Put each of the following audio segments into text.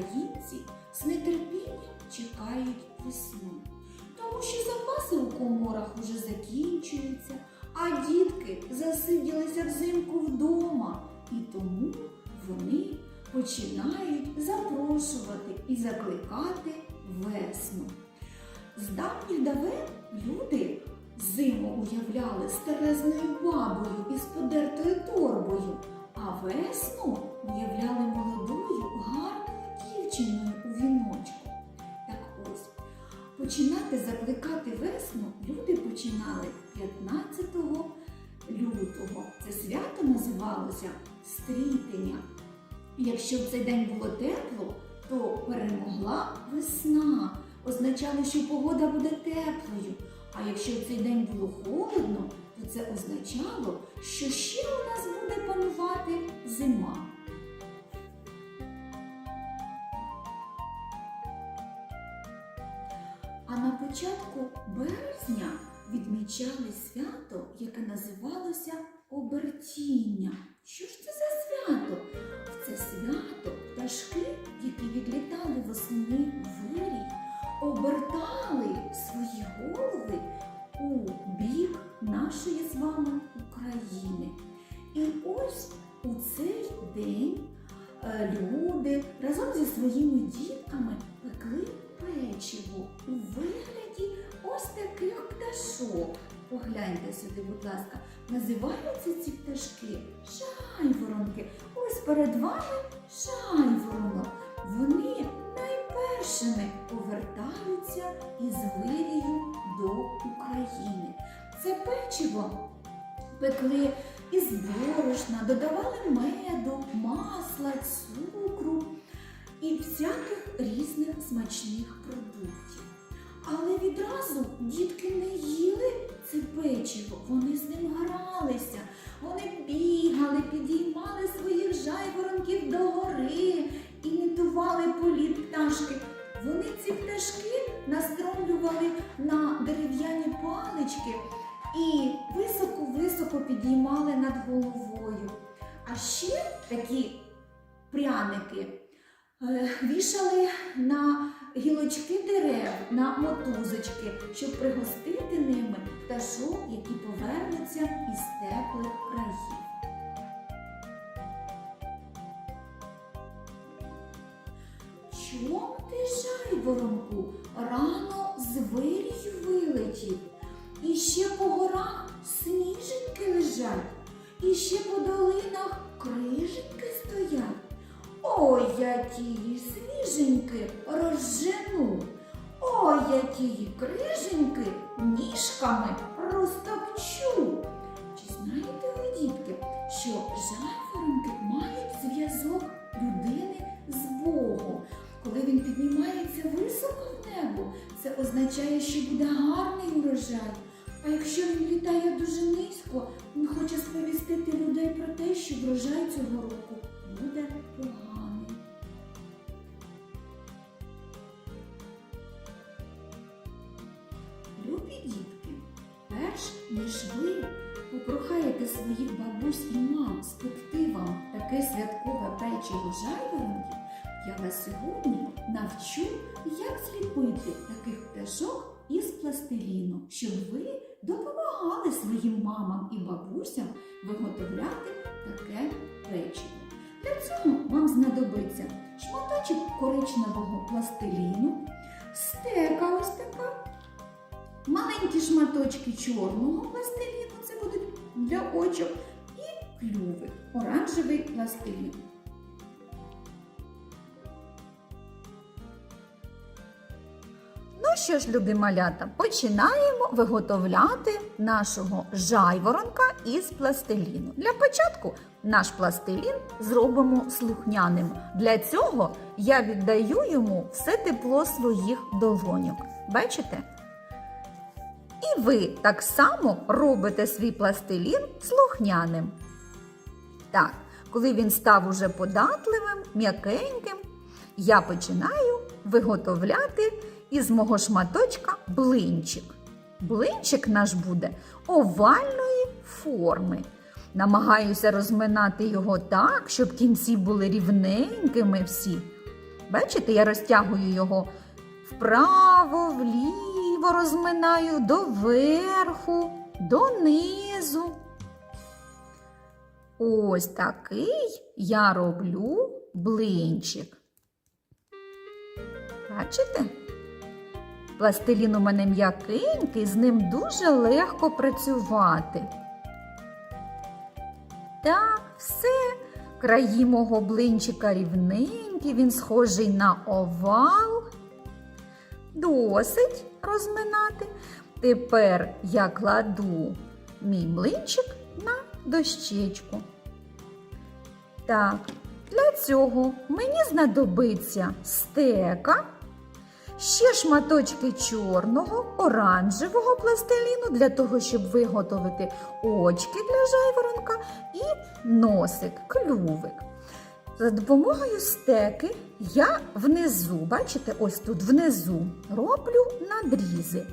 українці з нетерпінням чекають весну, тому що запаси у коморах уже закінчуються, а дітки засиділися взимку вдома, і тому вони починають запрошувати і закликати весну. З давніх давен люди зиму уявляли старезною бабою із подертою торбою, а весну уявляли молодою, гарною дівчиною у віночку. Так ось, починати закликати весну люди починали 15 лютого. Це свято називалося Стрітення. Якщо в цей день було тепло, то перемогла весна. Означало, що погода буде теплою. А якщо в цей день було холодно, то це означало, що ще у нас буде панувати зима. Початку березня відмічали свято, яке називалося обертіння. Що ж це за свято? Це свято пташки, які відлітали восени вирій, обертали свої голови у бік нашої з вами України. І ось у цей день е, люди разом зі своїми дітками печиво у вигляді ось таких пташок. Погляньте сюди, будь ласка, називаються ці пташки жайворонки. Ось перед вами жайворонок. Вони найпершими повертаються із вирію до України. Це печиво пекли із борошна, додавали меду, масла, цукру і всяких різних смачних продуктів. Але відразу дітки не їли це печиво, вони з ним гралися, вони бігали, підіймали своїх жайворонків догори, імітували політ пташки. Вони ці пташки настромлювали на дерев'яні палички і високо-високо підіймали над головою. А ще такі пряники вішали на гілочки дерев, на мотузочки, щоб пригостити ними пташок, які повернуться із теплих країв. Чом ти жайворонку рано з вирію вилетів? І ще по горах сніженьки лежать, і ще по долинах криженьки стоять. Ой, я тії свіженьки розжену, ой, я тії криженьки ніжками розтопчу. Чи знаєте ви, дітки, що жайворонки мають зв'язок людини з Богом? Коли він піднімається високо в небо, це означає, що буде гарний урожай. А якщо він літає дуже низько, він хоче сповістити людей про те, що врожай цього року буде перш ніж ви попрохаєте своїх бабусь і мам спекти вам таке святкове печиво жайворонків, я вас сьогодні навчу, як зліпити таких пташок із пластиліну, щоб ви допомагали своїм мамам і бабусям виготовляти таке печиво. Для цього вам знадобиться шматочок коричневого пластиліну, стека ось така, маленькі шматочки чорного пластиліну, це будуть для очок, і клювик, оранжевий пластилін. Ну що ж, любі малята, починаємо виготовляти нашого жайворонка із пластиліну. Для початку наш пластилін зробимо слухняним. Для цього я віддаю йому все тепло своїх долоньок. Бачите? І ви так само робите свій пластилін слухняним. Так, коли він став уже податливим, м'якеньким, я починаю виготовляти із мого шматочка блинчик. Блинчик наш буде овальної форми. Намагаюся розминати його так, щоб кінці були рівненькими всі. Бачите, я розтягую його вправо, вліво розминаю, доверху, донизу. Ось такий я роблю блинчик. Бачите? Пластилін у мене м'якенький, з ним дуже легко працювати. Так, все. Краї мого блинчика рівненькі, він схожий на овал. Досить розминати. Тепер я кладу мій блинчик на дощечку. Так, для цього мені знадобиться стека, ще шматочки чорного, оранжевого пластиліну для того, щоб виготовити очки для жайворонка і носик, клювик. За допомогою стеки я внизу, бачите, ось тут внизу роблю надрізи.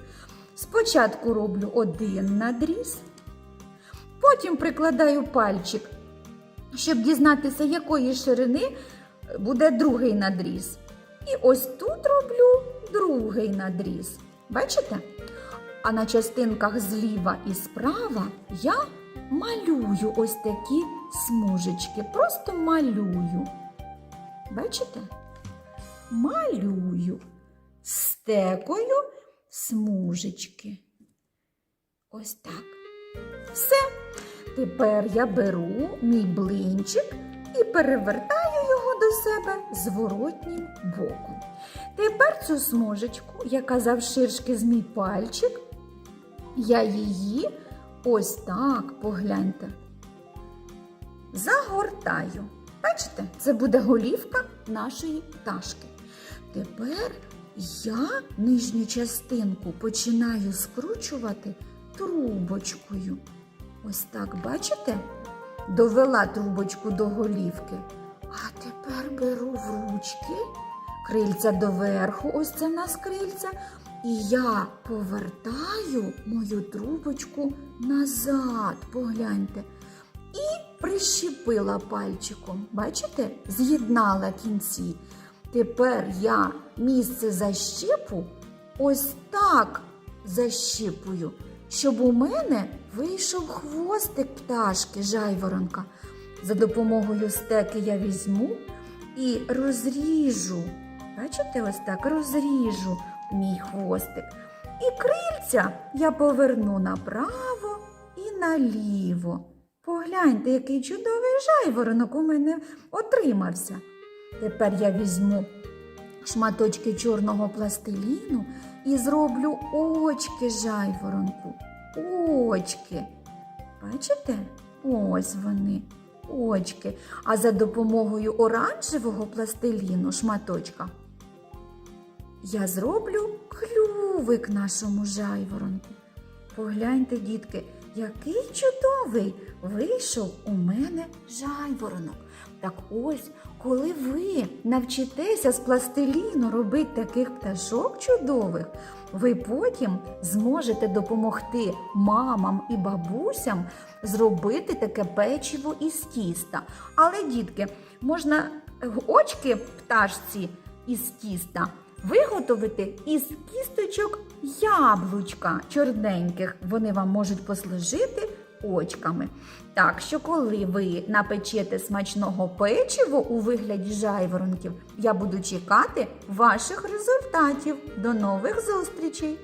Спочатку роблю один надріз, потім прикладаю пальчик, щоб дізнатися, якої ширини буде другий надріз. І ось тут роблю другий надріз. Бачите? А на частинках зліва і справа я малюю ось такі смужечки. Просто малюю. Бачите? Малюю стекою смужечки. Ось так. Все. Тепер я беру мій блинчик і перевертаю його до себе зворотнім боком. Тепер цю смужечку, яка завширшки з мій пальчик, я її ось так погляньте. Загортаю. Бачите, це буде голівка нашої пташки. Тепер я нижню частинку починаю скручувати трубочкою. Ось так, бачите? Довела трубочку до голівки. А тепер беру в ручки крильця доверху, ось це в нас крильця. І я повертаю мою трубочку назад, погляньте. Прищепила пальчиком. Бачите? З'єднала кінці. Тепер я місце защіпу ось так защіпую, щоб у мене вийшов хвостик пташки жайворонка. За допомогою стеки я візьму і розріжу. Бачите, ось так розріжу мій хвостик. І крильця я поверну направо і наліво. Погляньте, який чудовий жайворонок у мене отримався. Тепер я візьму шматочки чорного пластиліну і зроблю очки жайворонку. Очки. Бачите? Ось вони, очки. А за допомогою оранжевого пластиліну шматочка я зроблю клювик нашому жайворонку. Погляньте, дітки, який чудовий вийшов у мене жайворонок. Так ось, коли ви навчитеся з пластиліну робити таких пташок чудових, ви потім зможете допомогти мамам і бабусям зробити таке печиво із тіста. Але, дітки, можна очки пташці із тіста виготовити із кісточок яблучка чорненьких. Вони вам можуть послужити очками. Так що, коли ви напечете смачного печиво у вигляді жайворонків, я буду чекати ваших результатів. До нових зустрічей!